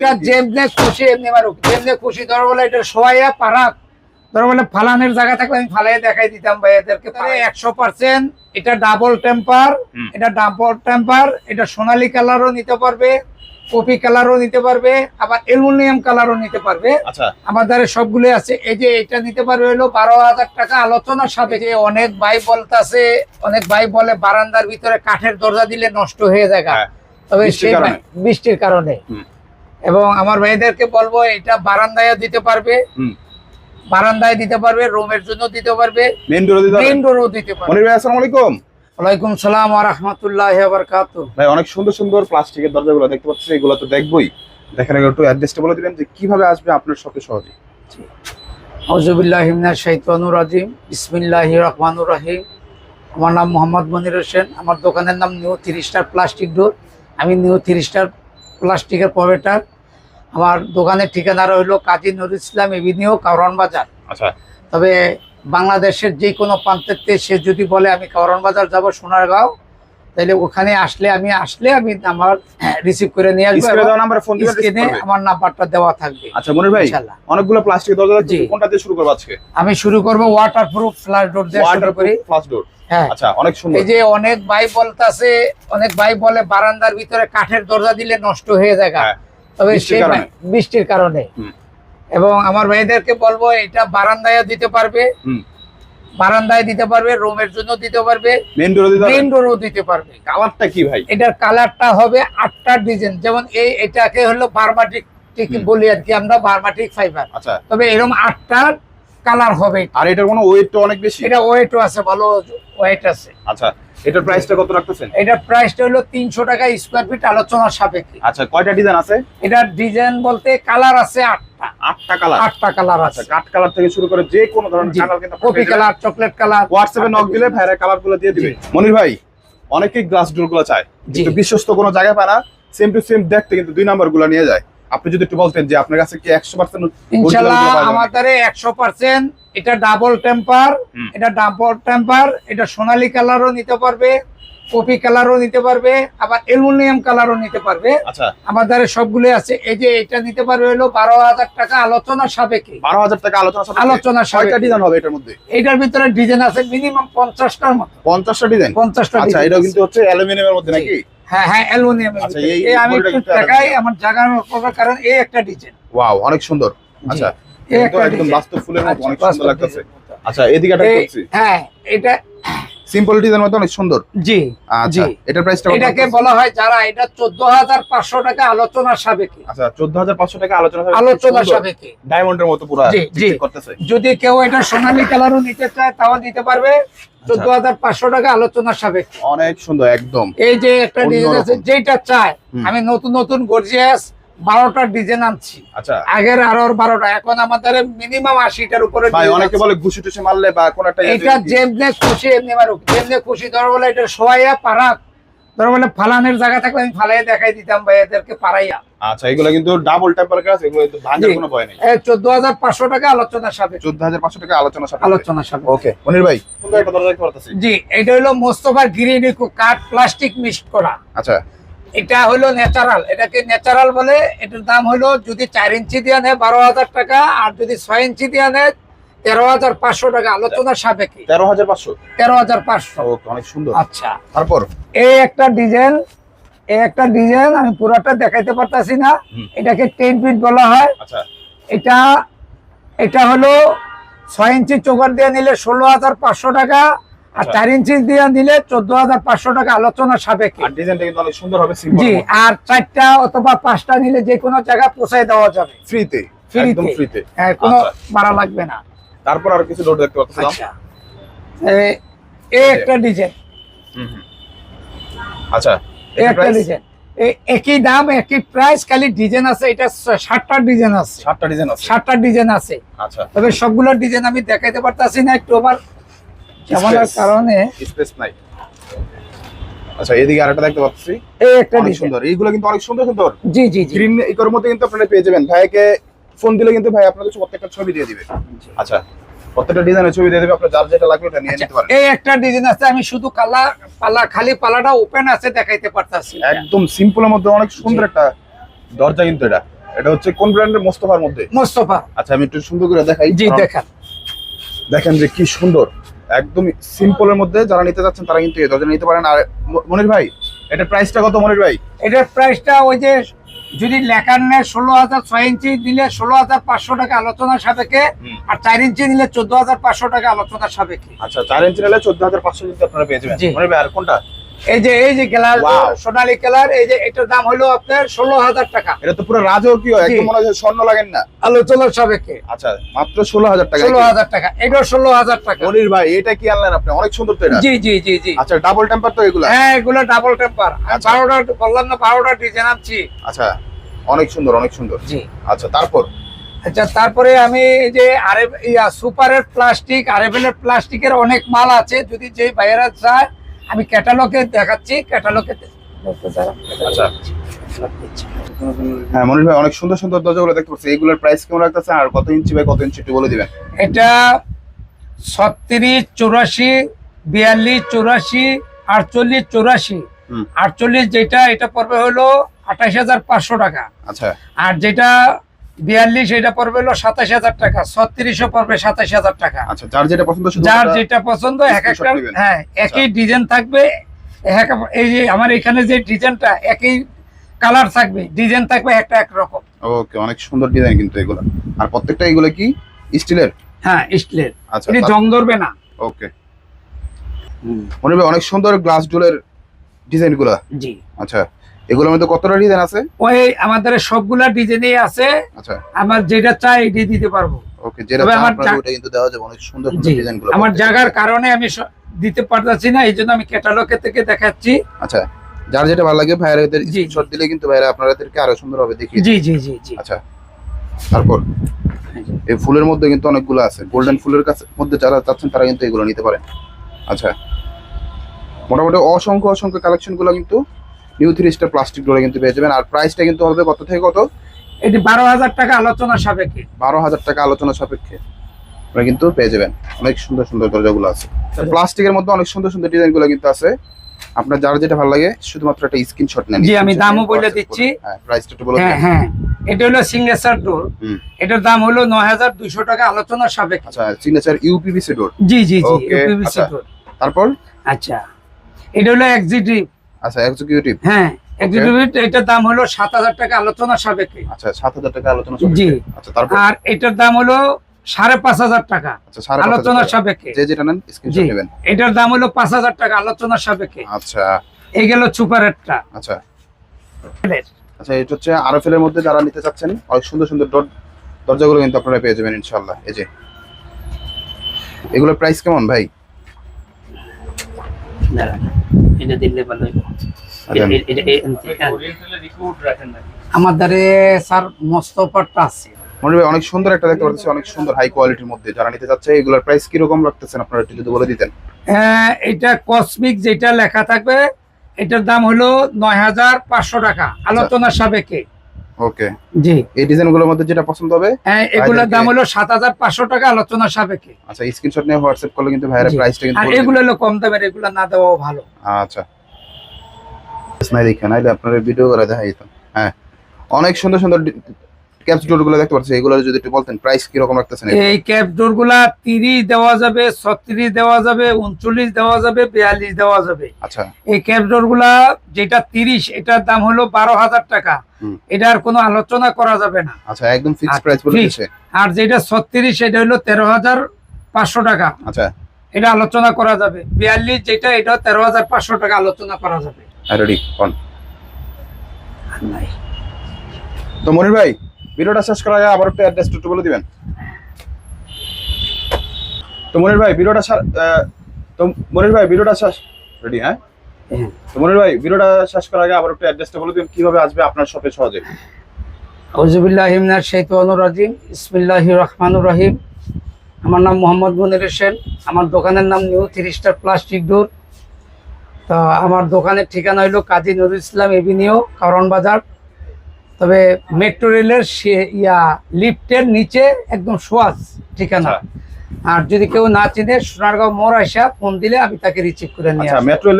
এটা যেমনে খুশি এমনি মারুক যেমনে খুশি ধরো বলে এটা সোয়াইয়া পারাক। ধরো বলে ফালানের জায়গা থাকলে আমি ফালাই দেখাই দিতাম ভাই এদেরকে। একশো পার্সেন্ট এটা ডাবল টেম্পার এটা ডাবল টেম্পার এটা সোনালী কালারও নিতে পারবে কপি কালারও নিতে পারবে আবার অ্যালুমিনিয়াম কালারও নিতে পারবে। আচ্ছা। আমাদের সবগুলো আছে। এই যে এটা নিতে পারবে হলো বারো হাজার টাকা আলোচনার সাথে যে অনেক ভাই বলতাছে অনেক ভাই বলে বারান্দার ভিতরে কাঠের দরজা দিলে নষ্ট হয়ে যায় হ্যাঁ, তবে ভাই- বৃষ্টির কারণে। এবং আমার ভাইদেরকে বলব এটা বারান্দায় দিতে পারবে। বারান্দায় দিতে পারবে রুমের জন্য দিতে পারবে। মেন ডোরে দিতে মেইন ডোরও দিতে পারবে। মনির ভাই আসসালামু আলাইকুম। ওয়ালাইকুম সালাম ওয়া রাহমাতুল্লাহি ওয়া বারাকাতুহু। ভাই অনেক সুন্দর সুন্দর প্লাস্টিকের দরজাগুলো দেখতে পাচ্ছি এগুলো তো দেখবই। দেখেন আগে একটু অ্যাড্রেসটা বলে দিবেন যে কীভাবে আসবে আপনার শপে সহজে আউযুবিল্লাহি মিনাশ শাইতানির রাজিম। বিসমিল্লাহির রহমানির রহিম। আমার নাম মোহাম্মদ মনির হোসেন। আমার দোকানের নাম new three star plastic door. আমি নিউ থ্রি স্টার প্লাস্টিকের প্রোভাইডার আমার দোকানের ঠিকানা রইল কাজী নুর ইসলাম এভিনিউ কারওয়ান বাজার। আচ্ছা। তবে বাংলাদেশের যে কোনো প্রান্তের সে যদি বলে আমি কারওয়ান বাজার যাব সোনারগাঁও তাহলে ওখানে আসলে আমি আসলে আমি আমার রিসিভ করে নিয়ে আসব স্ক্রিনে। আমার নাম্বারটা দেওয়া থাকবে। আচ্ছা মনির ভাই ইনশাআল্লাহ। অনেকগুলো প্লাস্টিক দরজা জি। কোনটা দিয়ে শুরু করব আজকে? আমি শুরু করব ওয়াটার প্রুফ ফ্ল্যাশ ডোর দিয়ে শুরু করি। ডোর আচ্ছা অনেক সুন্দর। এই যে অনেক ভাই বলতাছে অনেক ভাই বলে বারান্দার ভিতরে কাঠের দরজা দিলে নষ্ট হয়ে যায় হ্যাঁ, তবে বৃষ্টির সেই কারণে। বৃষ্টির কারণে। এবং আমার ভাইদেরকে বলব এটা বারান্দায় দিতে পারবে। বারান্দায় দিতে পারবে রুমের জন্য দিতে পারবে। মেন দিতে ডোরও দিতে পারবে। কালারটা কি ভাই? এটার কালারটা হবে আটটা ডিজাইন যেমন এই এটাকে হলো বারমাটিক। বলি আর কি আমরা বারমাটিক ফাইবার আচ্ছা। তবে এরকম আটটা কালার হবে। আর এটার কোনো ওয়েটটা অনেক বেশি? এটা ওয়েটও আছে ভালো ওয়েট আছে। আচ্ছা এটার প্রাইসটা কত রাখতেছেন? এটার প্রাইসটা হলো তিনশো টাকা স্কোয়ার ফিট আলোচনার সাপেক্ষে। আচ্ছা কয়টা ডিজাইন আছে? এটার ডিজাইন বলতে কালার আছে আটটা। আটটা কালার আটটা কালার আচ্ছা আছে কাঠ কালার থেকে শুরু করে যে কোনো ধরনের কালার কিন্তু কপি কালার চকলেট কালার হোয়াটসঅ্যাপে নক দিলে ভাইরা কালারগুলো দিয়ে দিবে। মনির ভাই অনেকেই গ্লাস ডোরগুলো চায়। কিন্তু বিশ্বস্ত কোনো জায়গায় পায় না। সেম টু সেম দেখতে কিন্তু দুই নাম্বারগুলো নিয়ে যায়। আপনি যদি একটু বলতেন যে আপনার কাছে কি একশো পার্সেন্ট ইনশাল্লাহ আমাদের একশো পার্সেন্ট এটা ডাবল টেম্পার এটা ডাবল টেম্পার এটা সোনালী কালারও নিতে পারবে কপি কালারও নিতে পারবে আবার অ্যালুমিনিয়াম কালারও নিতে পারবে। আচ্ছা। আমাদের সবগুলো আছে। এই যে এটা নিতে পারবে হলো বারো হাজার টাকা আলোচনা সাপেক্ষে। বারো হাজার টাকা আলোচনা সাপেক্ষে? আলোচনা সাপেক্ষে। ডিজাইন হবে এটার মধ্যে? এটার ভিতরে ডিজাইন আছে মিনিমাম পঞ্চাশটার মতো। পঞ্চাশটা ডিজাইন পঞ্চাশটা আচ্ছা আছে। কিন্তু হচ্ছে অ্যালুমিনিয়ামের মধ্যে নাকি? হ্যাঁ হ্যাঁ অ্যালুমিনিয়াম আচ্ছা, এই- আমি একটু দেখাই আমার জায়গা আমার কারণ এই একটা ডিজাইন ওয়াও অনেক সুন্দর। আচ্ছা একদম বাস্তব ফুলের মতো আচ্ছা, অনেক সুন্দর লাগতেছে। আচ্ছা এদিকে একটা করছি। হ্যাঁ এটা সিম্পল ডিজাইন মতো অনেক সুন্দর। জি আচ্ছা জি। প্রাইসটা এটাকে বলা হয় যারা এটা চোদ্দ হাজার পাঁচশো টাকা আলোচনার সাপেক্ষে। আচ্ছা চোদ্দ হাজার পাঁচশো টাকা আলোচনা হবে। আলোচনার সাপেক্ষে। ডায়মন্ডের মতো পুরো। করতেছে। যদি কেউ এটা সোনালী কালারও নিতে চায় তাও দিতে পারবে। চোদ্দ হাজার পাঁচশো টাকা আলোচনার সাপেক্ষে। অনেক সুন্দর একদম। এই যে একটা। ডিজাইন আছে যেটা চায় আমি নতুন নতুন গর্জিয়াস বারোটা ডিজাইন আনছি। আচ্ছা। আগের আরও বারোটা এখন আমাদের মিনিমাম আশিটার উপরে অনেকে বলে ঘুষি টুসি মারলে বা কোন একটা ইয়ে এটা যেমনে খুশি এমনি মারুক। যেমনে খুশি ধরো বলে এটা সোয়াইয়া পারাক ধরো বলে ফালানের জায়গা থাকলে আমি ফালাই দেখাই দিতাম ভাই এদেরকে পারাইয়া আচ্ছা এগুলো কিন্তু ডাবল টেম্পার কাজ এগুলো কিন্তু ভাঙার কোনো ভয় নেই। চোদ্দ হাজার পাঁচশো টাকা আলোচনার সাথে চোদ্দ হাজার পাঁচশো টাকা আলোচনা সাপেক্ষে। আলোচনার সাথে ওকে মনির ভাই। সুন্দর একটা দরজা পারতেছি। জি এটা হলো মোস্তফার গিরিনিকু কাঠ প্লাস্টিক মিক্সড করা। আচ্ছা এটা হলো ন্যাচারাল এটাকে ন্যাচারাল বলে এটার দাম হলো যদি চার ইঞ্চি দিয়ে নেয় বারো হাজার টাকা আর যদি ছয় ইঞ্চি দিয়ে নেয় তেরো হাজার পাঁচশো টাকা আলোচনার সাপেক্ষে। তেরো হাজার পাঁচশো? তেরো হাজার পাঁচশো। অনেক সুন্দর। আচ্ছা। তারপর? এই একটা ডিজাইন এই একটা ডিজাইন আমি পুরোটা দেখাইতে পারতাছি না। এটাকে টেন ফিট বলা হয়। আচ্ছা। এটা এটা হলো ছয় ইঞ্চি চোকার দিয়ে নিলে ষোলো হাজার পাঁচশো টাকা আর আচ্ছা। চার ইঞ্চি দিয়ে নিলে চোদ্দ হাজার পাঁচশো টাকা আলোচনার সাপেক্ষে। জি আর চারটা অথবা পাঁচটা নিলে যে কোনো পৌঁছায় দেওয়া যাবে। ফ্রিতে ফ্রিতে। হ্যাঁ, কোনো আচ্ছা। ভাড়া লাগবে না। তারপর আর কিছু ডোর দেখতে পাচ্ছিলাম এই একটা ডিজাইন। আচ্ছা এই একটা ডিজাইন একই দাম একই প্রাইস খালি ডিজাইন আছে এটা ষাটটা ডিজাইন আছে। ডিজাইন আছে। ষাটটা ডিজাইন আছে। আচ্ছা। তবে সবগুলো ডিজাইন আমি দেখাইতে পারতাছি না একটু আবার Space। কারণে স্পেস নাই। আচ্ছা এদিকে আরেকটা দেখতে পাচ্ছি। এই একটা সুন্দর। এইগুলো কিন্তু অনেক সুন্দর সুন্দর। জি জি জি। গ্রিন ইকোর মধ্যে কিন্তু আপনারা পেয়ে যাবেন। ভাইকে ফোন দিলে কিন্তু ভাই আপনাদের প্রত্যেকটা ছবি দিয়ে দিবে। আচ্ছা প্রত্যেকটা ডিজাইনের ছবি দিয়ে দিবে। আপনার যার যেটা লাগবে এটা নিয়ে নিতে পারেন। এই একটা ডিজাইন আছে। আমি শুধু কালা পালা খালি পালাটা ওপেন আছে দেখাইতে পারতাছি। একদম সিম্পলের মধ্যে অনেক সুন্দর একটা দরজা কিন্তু এটা। এটা হচ্ছে কোন ব্র্যান্ডের মোস্তফার মধ্যে। মোস্তফা। আচ্ছা আমি একটু সুন্দর করে দেখাই। জি দেখান। দেখেন যে কি সুন্দর। একদম সিম্পলের মধ্যে যারা নিতে যাচ্ছেন তারা কিন্তু এই দরজা নিতে পারেন। আর মনির ভাই এটা প্রাইসটা কত মনির ভাই? এটার প্রাইসটা ওই যে যদি লেখার নেয় ষোলো হাজার ছয় ইঞ্চি দিলে ষোলো হাজার পাঁচশো টাকা আলোচনার সাপেক্ষে আর চার ইঞ্চি নিলে চোদ্দ হাজার পাঁচশো টাকা আলোচনার সাপেক্ষে। আচ্ছা চার ইঞ্চি নিলে চোদ্দ হাজার পাঁচশো কিন্তু আপনারা পেয়ে যাবেন। জি। মনির ভাই আর কোনটা? এই যে এই যে কালার. সোনালী কালার এই যে এটার দাম হলো আপনার ষোলো হাজার টাকা। এটা তো পুরো রাজকীয় একদম মনে হচ্ছে স্বর্ণ লাগেন না। আলোচনা সাপেক্ষে। আচ্ছা মাত্র ষোলো হাজার টাকা ষোলো হাজার টাকা এটাও ষোলো হাজার টাকা। মনির ভাই এটা কি আনলেন আপনি? অনেক সুন্দর তো এটা। জি জি জি জি। আচ্ছা ডাবল টেম্পার তো এগুলা? হ্যাঁ এগুলো ডাবল টেম্পার। বারোটা বললাম না বারোটা ডিজাইন আনছি। আচ্ছা অনেক সুন্দর অনেক সুন্দর। জি। আচ্ছা তারপর? আচ্ছা তারপরে আমি এই যে আরে ইয়া সুপারের প্লাস্টিক আরেবেলের প্লাস্টিকের অনেক মাল আছে। যদি যে বাইরে চায় আমি ক্যাটালগে দেখাচ্ছি ক্যাটালগে আচ্ছা। হ্যাঁ মনির ভাই অনেক সুন্দর সুন্দর দরজাগুলো দেখতে পাচ্ছি। এগুলোর প্রাইস কেমন আর কত ইঞ্চি বাই কত ইঞ্চি একটু বলে দিবেন। এটা ছত্রিশ চৌরাশি বিয়াল্লিশ চৌরাশি আটচল্লিশ চৌরাশি। আটচল্লিশ যেটা এটা পড়বে হলো আঠাশ হাজার পাঁচশো টাকা। আচ্ছা। আর যেটা বিয়াল্লিশ এটা পড়বে হলো সাতাশ হাজার টাকা ছত্রিশও পড়বে সাতাশ হাজার টাকা। আচ্ছা যার যেটা পছন্দ যার যেটা পছন্দ এক একটা হ্যাঁ একই ডিজাইন থাকবে এই যে আমার এখানে যে ডিজাইনটা একই কালার থাকবে ডিজাইন থাকবে একটা একরকম ওকে অনেক সুন্দর ডিজাইন কিন্তু এগুলো। আর প্রত্যেকটা এগুলো কি? স্টিলের? হ্যাঁ স্টিলের। আচ্ছা এটি জং ধরবে না। ওকে। মনে অনেক সুন্দর গ্লাস ডোলের ডিজাইনগুলো। জি। আচ্ছা এগুলোর মধ্যে কতটা ডিজাইন আছে? ওই আমাদের সবগুলা ডিজাইনই আছে। আচ্ছা। আমার যেটা চাই এটি দিতে পারব। ওকে যেটা আপনারা ওটা কিন্তু দেওয়া যাবে অনেক সুন্দর সুন্দর ডিজাইনগুলো আমার জায়গার কারণে আমি দিতে পারতেছি না এই জন্য আমি ক্যাটালগে থেকে দেখাচ্ছি। আচ্ছা যার যেটা ভালো লাগে ভাইরা এদের স্ক্রিনশট দিলে কিন্তু ভাইরা আপনাদেরকে আরও সুন্দর হবে দেখিয়ে জি জি জি জি। আচ্ছা তারপর এই ফুলের মধ্যে কিন্তু অনেকগুলো আছে। গোল্ডেন ফুলের কাছে মধ্যে যারা চাচ্ছেন তারা কিন্তু এগুলো নিতে পারেন। আচ্ছা মোটামুটি অসংখ্য অসংখ্য কালেকশনগুলো কিন্তু নিউ থ্রি স্টার প্লাস্টিক ডোরে কিন্তু পেয়ে যাবেন। আর প্রাইসটা কিন্তু হবে কত থেকে কত? এটি বারো হাজার টাকা আলোচনা সাপেক্ষে। বারো হাজার টাকা আলোচনা সাপেক্ষে আপনারা কিন্তু পেয়ে যাবেন। অনেক সুন্দর সুন্দর দরজাগুলো আছে। প্লাস্টিকের মধ্যে অনেক সুন্দর সুন্দর ডিজাইনগুলো কিন্তু আছে। আপনার যার যেটা ভালো লাগে শুধুমাত্র একটা স্ক্রিনশট নেন। জি, আমি দামও বলে দিচ্ছি। হ্যাঁ প্রাইসটা একটু বলে হ্যাঁ হ্যাঁ। এটা হলো সিগনেচার ডোর। এটার দাম হলো নয় হাজার দুইশো টাকা আলোচনা সাপেক্ষে। আচ্ছা সিগনেচার ইউপিভিসি ডোর জি জি জি ইউপিভিসি আচ্ছা। ডোর তারপর? আচ্ছা। এটা হলো এক্সিটিভ আচ্ছা এক্সিকিউটিভ হ্যাঁ এক্সিটিভ এটার দাম হলো সাত হাজার টাকা আলোচনা সাপেক্ষে। আচ্ছা সাত হাজার টাকা আলোচনা জি। সাপেক্ষে আচ্ছা তারপর? আর এটার দাম হলো সাড়ে পাঁচ হাজার টাকা আচ্ছা সাড়ে পাঁচ হাজার আলোচনা সাপেক্ষে। যে যেটা নেন স্ক্রিনশট নেবেন। এটার দাম হলো পাঁচ হাজার টাকা আলোচনা সাপেক্ষে। আচ্ছা। এই গেল সুপারেরটা আচ্ছা। আচ্ছা এটা হচ্ছে আরএফএল এর মধ্যে যারা নিতে চাচ্ছেন অনেক সুন্দর সুন্দর ডট দরজাগুলো কিন্তু আপনারা পেয়ে যাবেন ইনশাআল্লাহ। এই যে। এগুলোর প্রাইস কেমন ভাই? এটা দিলে ভালো আচ্ছা, আমার দ্বারে স্যার মোস্তফারটা আছে। মনে হয় অনেক সুন্দর একটা দেখতে পাচ্ছি অনেক সুন্দর হাই কোয়ালিটির মধ্যে। যারা নিতে চাচ্ছে এগুলোর প্রাইস কি রকম রাখতেছেন? আপনারা একটু যদি বলে দিতেন। হ্যাঁ, এটা কসমিক যেটা লেখা থাকবে এটার দাম হলো নয় হাজার পাঁচশো টাকা। আলোচনার সাপেক্ষে। ওকে জি। এই ডিজাইনগুলোর মধ্যে যেটা পছন্দ হবে? হ্যাঁ, এগুলোর দাম হলো সাত হাজার পাঁচশো টাকা আলোচনা সাপেক্ষে। আচ্ছা স্ক্রিনশট নিয়ে হোয়াটসঅ্যাপ করলে কিন্তু ভাইয়ের। প্রাইসটা কিন্তু আর এগুলো হলো কম দামের এগুলো না দেওয়াও ভালো। আচ্ছা। নাই দেখেন আইলে আপনার ভিডিও করে দেখাই তো। হ্যাঁ। অনেক সুন্দর সুন্দর ক্যাপস ডোরগুলো দেখতে পাচ্ছি এগুলো যদি একটু বলতেন প্রাইস কি রকম রাখতেছেন এই ক্যাপ ডোরগুলা তিরিশ দেওয়া যাবে ছত্রিশ দেওয়া যাবে উনচল্লিশ দেওয়া যাবে বিয়াল্লিশ দেওয়া যাবে। আচ্ছা। এই ক্যাপ ডোরগুলা যেটা তিরিশ এটার দাম হলো বারো হাজার টাকা। এটার কোনো আলোচনা করা যাবে না। আচ্ছা একদম ফিক্সড আচ্ছা, প্রাইস বলে দিয়েছে আর যেটা ছত্রিশ সেটা হলো তেরো হাজার পাঁচশো টাকা। আচ্ছা। এটা আলোচনা করা যাবে। বিয়াল্লিশ যেটা এটা তেরো হাজার পাঁচশো টাকা আলোচনা করা যাবে। রেডি অন তো মনির ভাই ভিডিওটা শেষ করার আগে আবার একটু অ্যাড্রেস একটু বলে দিবেন। তো মনির ভাই, ভিডিওটা তো মনির ভাই, ভিডিওটা শেষ রেডি হ্যাঁ। তো মনির ভাই, ভিডিওটা শেষ করার আগে আবার একটু অ্যাড্রেসটা বলে দিবেন, কীভাবে আসবে আপনার শপে সহজে? হজবিল্লাহ হিমনার শৈতানুর রাজিম। ইসমিল্লাহ রহমানুর রহিম। আমার নাম মোহাম্মদ মনির হোসেন। আমার দোকানের নাম new three star plastic door. তা আমার দোকানের ঠিকানা হইল কাজী নুরুল ইসলাম এভিনিউ, কারণ বাজার। তবে মেট্রো রেলের সে- ইয়া লিফটের নিচে একদম সোয়াজ ঠিকানা আচ্ছা। আর যদি কেউ না চিনে সোনারগাঁও মোড় আসা ফোন দিলে আমি তাকে রিসিভ করে নিয়ে আচ্ছা মেট্রো